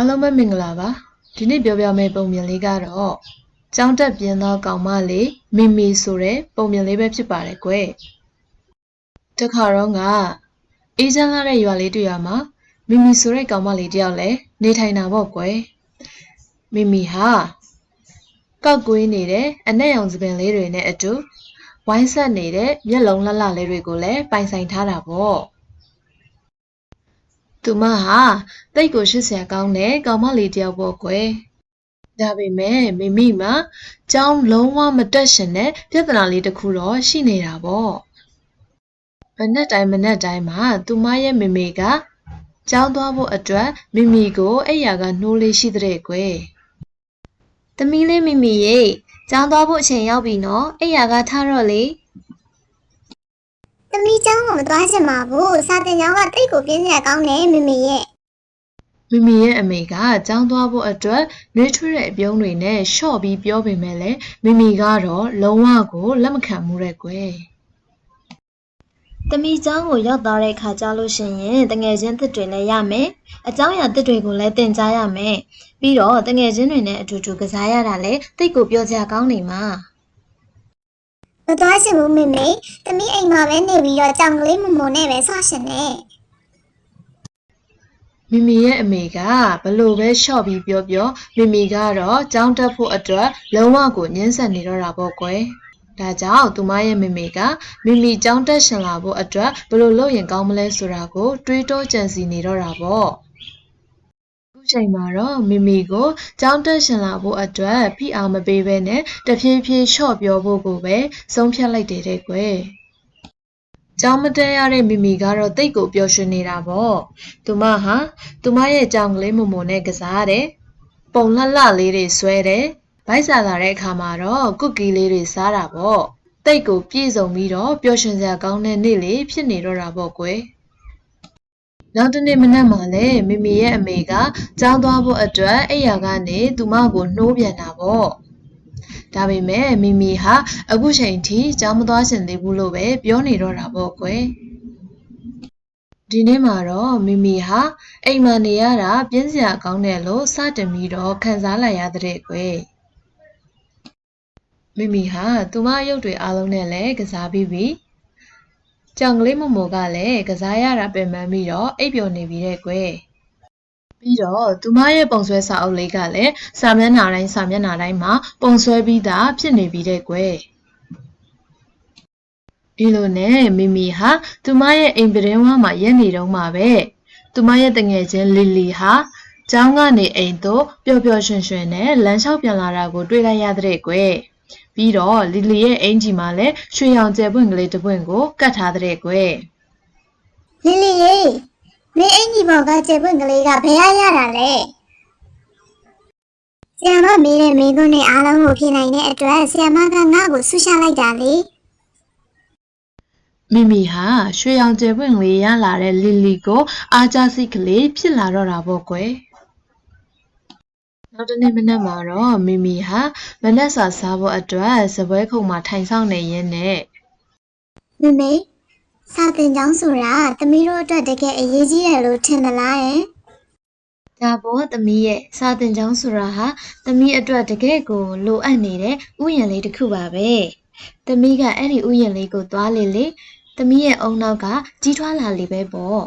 အားလုံးပဲမင်္ဂလာပါဒီနေ့ပြောပြမယ့်ပုံပြင်လေးကတော့ကျောင်းတက်ပြင်းသောကောင်မလေးမီမီဆိုတဲ့ပုံပြင်လေးပဲဖြစ်ပါတယ်ကွယ်တခါတော့ကအေးချမ်းလာတဲ့ရွာလေးတစ်ရွာမှာမီမီဆိုတဲ့ကောင်မလေးတစ်ယောက်လည်းနေထိုင်တာပေါ့ကွယ်မီမီဟာကောက်ကွေးနေတဲ့အနက်ရောင်စပင်လေးတွေနဲ့အတူဝိုင်းဆက်နေတဲ့မျက်လုံးလှလှလေးတွေကိုလည်းပိုင်ဆိုင်ထားတာပေါ့ သူမဟာတိတ်ကိုရှစ်ဆရာကောင်းတဲ့ကောင်မလေးတစ်ယောက်ပေါ့ကွယ်ဒါပေမဲ့မိမိမှာကြောင်းလုံးဝမတက်ရှင်တဲ့ပြဿနာလေးတစ်ခုတော့ရှိနေတာပေါ့မနေ့တိုင်းမနေ့တိုင်းမှာသူမရဲ့မိမိကကြောင်းသွားဖို့အတွက်မိမိကိုအဲ့ရကနှိုးလေးရှိတဲ့ကွယ်။သမီးလေးမိမိရေကျောင်းသွားဖို့အချိန်ရောက်ပြီနော်။အဲ့ရကထားတော့လေ သမီးเจ้าကိုမသွားချင်ပါဘူးစာတင်ကျောင်းကတိတ်ကိုပြင်းစရာကောင်းတယ်မမေရဲ့ မိမိရဲ့အမေကကြောင်းသွားဖို့အတွက်နှွေးထွေးတဲ့အပြုံးတွေနဲ့ရှော့ပြီးပြောပေမဲ့လည်းမိမိကတော့လုံးဝကိုလက်မခံမှုတဲ့ကွယ် ။သမီးကျောင်းကိုရောက်သွားတဲ့ခါကြလို့ရှိရင်တငယ်ချင်းသစ်တွေလည်းရမယ်။အเจ้าရသစ်တွေကိုလည်းသင်ကြားရမယ်။ပြီးတော့တငယ်ချင်းတွေနဲ့အတူတူကစားရတာလည်းတိတ်ကိုပြောကြကောင်းနေမှာ မသွားချင်ဘူးမမေသမီးအိမ်မှာပဲနေပြီးတော့ကြောင်ကလေးမမုံနဲ့ပဲဆော့ရှင်နေမိမိရဲ့အမေကဘလို့ပဲရှော့ပြီးပြောပြောမိမိကတော့ကြောင်းတက်ဖို့အတွက်လုံးဝကိုညှင်းဆန်နေတော့တာပေါ့ကွယ်ဒါကြောင့်သူမရဲ့မိမိကမိမိကြောင်းတက်ရှင်လာဖို့အတွက်ဘလို့လုပ်ရင်ကောင်းမလဲဆိုတာကိုတွေးတောကြံစီနေတော့တာပေါ့အ ခုချိန်မှာတော့မိမိကိုကြောင်းတက်ရှင်လာဖို့အတွက်ဖိအားမပေးဘဲနဲ့တဖြည်းဖြည်းရှော့ပြောဖို့ကိုပဲဆုံးဖြတ်လိုက်တယ်တဲ့ကွယ်ကြောင်းမတက်ရတဲ့မိမိကတော့တိတ်ကိုပျော်ရွှင်နေတာပေါ့သူမဟာသူမရဲ့ကြောင်ကလေးမုံမုံနဲ့ကစားတယ်။ပုံလှလှလေးတွေဆွဲတယ်။ဗိုက်စာလာတဲ့အခါမှာတော့ကုတ်ကီးလေးတွေစားတာပေါ့။တိတ်ကိုပြည့်စုံပြီးတော့ပျော်ရွှင်စရာကောင်းတဲ့နေ့လေးဖြစ်နေတော့တာပေါ့ကွယ်။ နောက်တစ်နေ့မနက်မှာလဲမိမိရဲ့အမေကကြောင်းသွားဖို့အတွက်အိယာကနေသူမကိုနှိုးပြန်တာပေါ့။ဒါပေမဲ့မိမိဟာအခုချိန်ထိကြောင်းမသွားချင်သေးဘူးလို့ပဲပြောနေတော့တာပေါ့ကွယ်။ဒီနေ့မှာတော့မိမိဟာအိမ်မှာနေရတာပြင်းစရာကောင်းတယ်လို့စတင်ပြီးတော့ခံစားလိုက်ရတဲ့ကွယ်မိမိဟာသူမရုပ်တွေအားလုံးနဲ့လည်းကစားပြီးပြီ ကြောင်ကလေးမမိုကလည်းကစားရတာပင်ပန်းပြီးတော့အိပ်ပျော်နေပြီတဲ့ကွယ်ပြီးတော့သူမရဲ့ပုံဆွဲစာအုပ်လေးကလည်းစာမျက်နှာတိုင်းစာမျက်နှာတိုင်းမှာပုံဆွဲပြီးသားဖြစ်နေပြီတဲ့ကွယ်ဒီလိုနဲ့မိမိဟာသူမရဲ့အိမ်ပရင်းဝါမှာရက်နေတော့မှာပဲသူမရဲ့တငယ်ချင်းလီလီဟာကျောင်းကနေအိမ်သို့ပျော်ပျော်ရွှင်ရွှင်နဲ့လမ်းလျှောက်ပြန်လာတာကိုတွေ့လိုက်ရတဲ့ကွယ် ပြီးတော့လီလီရဲ့အင်ဂျီမှာလည်းရွှေရောင်ကျယ်ပွင့်ကလေးတစ်ပွင့်ကိုကတ်ထားတဲ့ကွယ်လီလီရေမင်းအင်ကြီးဘောကကျေပွင့်ကလေးကဘယ်ရရတာလဲဆရာမမေးတဲ့မိကုန်းတွေအားလုံးကိုဖြေနိုင်တဲ့အတွက်ဆရာမကငါ့ကိုဆုရှလိုက်တာလေမိမိဟာရွှေရောင်ကျယ်ပွင့်လေးရလာတဲ့လီလီကိုအားကြစိတ်ကလေးဖြစ်လာတော့တာပေါ့ကွယ် နောက်တစ်နေ့မနက်မှာတော့မိမိဟာမနက်စာစားဖို့အတွက်စပွဲခုံမှာထိုင်ဆောင်နေရင်းနဲ့မမေစာတင်ကျောင်းဆိုတာသမီးတို့အတွက်တကယ်အရေးကြီးတယ်လို့ထင်သလားယင်ဒါပေါ်သမီးရဲ့စာသင်ကျောင်းဆိုတာဟာသမီးအတွက်တကယ့်ကိုလိုအပ်နေတဲ့ဥယျာဉ်လေးတစ်ခုပါပဲ။သမီးကအဲ့ဒီဥယျာဉ်လေးကိုသွားလေလေသမီးရဲ့အုံနောက်ကကြီးထွားလာလေပဲပေါ့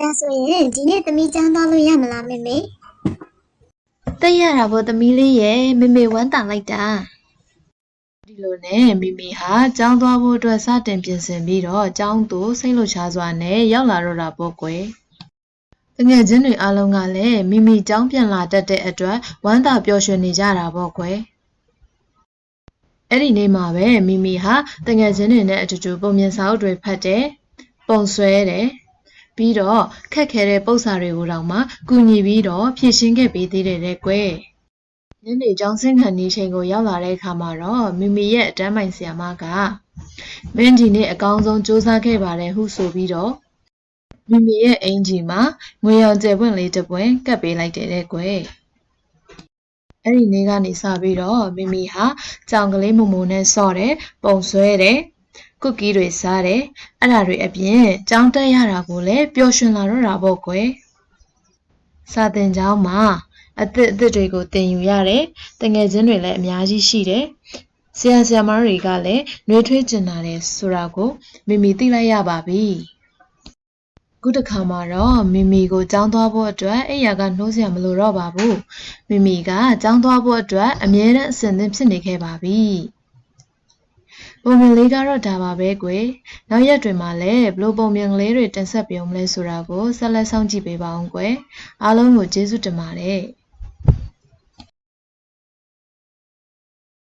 ဒါဆိုရင်ဒီနေ့သမီးကျောင်းသွားလို့ရမလားမေမေ။ သိရတာပေါ့သမီးလေးရဲ့မေမေဝမ်းတာလိုက်တာဒီလိုနဲ့မိမိဟာကျောင်းသွားဖို့အတွက်စတင်ပြင်ဆင်ပြီးတော့ကျောင်းသို့စိတ်လှုပ်ရှားစွာနဲ့ရောက်လာတော့တာပေါ့ကွယ်။တငယ်ချင်းတွေအားလုံးကလည်းမိမိကျောင်းပြန်လာတတ်တဲ့အတွက်ဝမ်းသာပျော်ရွှင်နေကြတာပေါ့ကွယ်။အဲ့ဒီနေ့မှာပဲမိမိဟာတငယ်ချင်းတွေနဲ့အတူတူပုံမြင်စာအုပ်တွေဖတ်တယ်။ပုံဆွဲတယ်။ ပြီးတော့ခက်ခဲတဲ့ပုံစာတွေကိုတောင်မှကူညီပြီးတော့ဖြည့်ရှင်းခဲ့ပေးသေးတယ်တဲ့ကွယ်။ညနေကျောင်းဆင်းခံနေချိန်ကိုရောက်လာတဲ့အခါမှာတော့မိမိရဲ့အတန်းပိုင်ဆရာမကမင်းဒီနေ့အကောင်းဆုံးစူးစမ်းခဲ့ပါတယ်ဟုဆိုပြီးတော့မိမိရဲ့အင်ဂျီမှာငွေရောင်ကျယ်ပွင့်လေးတစ်ပွင့်ကပ်ပေးလိုက်တယ်တဲ့ကွယ်အဲ့ဒီနေ့ကနေစပြီးတော့မိမိဟာကြောင်ကလေးမုံမုံနဲ့ဆော့တယ်ပုံဆွဲတယ် ကုတ်ကီးတွေစားတယ်အဲ့ဒါတွေအပြင်ကြောင်းတက်ရတာကိုလည်းပျော်ရွှင်လာတော့တာပေါ့ကွယ်စာသင်ကျောင်းမှာအသစ်အသစ်တွေကိုသင်ယူရတယ်။တငယ်ချင်းတွေလည်းအများကြီးရှိတယ်။ဆရာဆရာမတွေကလည်းနှွေးထွေးကျင်လာတယ်ဆိုတာကိုမိမိသိလိုက်ရပါပြီ။အခုတစ်ခါမှာတော့မိမိကိုကြောင်းသွားဖို့အတွက်အိယာကနှိုးစရာမလိုတော့ပါဘူး။မိမိကကြောင်းသွားဖို့အတွက်အမြဲတမ်းအဆင်သင့်ဖြစ်နေခဲ့ပါပြီ။ ပုံမြင်လေးကတော့ဒါပါပဲကွယ်။နောက်ရက်တွေမှာလည်းဘလို့ပုံမြင်ကလေးတွေတင်ဆက်ပြုံးမလဲဆိုတာကိုဆက်လက်စောင့်ကြည့်ပေးပါအောင်ကွယ်။အားလုံးကိုကျေးဇူးတင်ပါတယ်။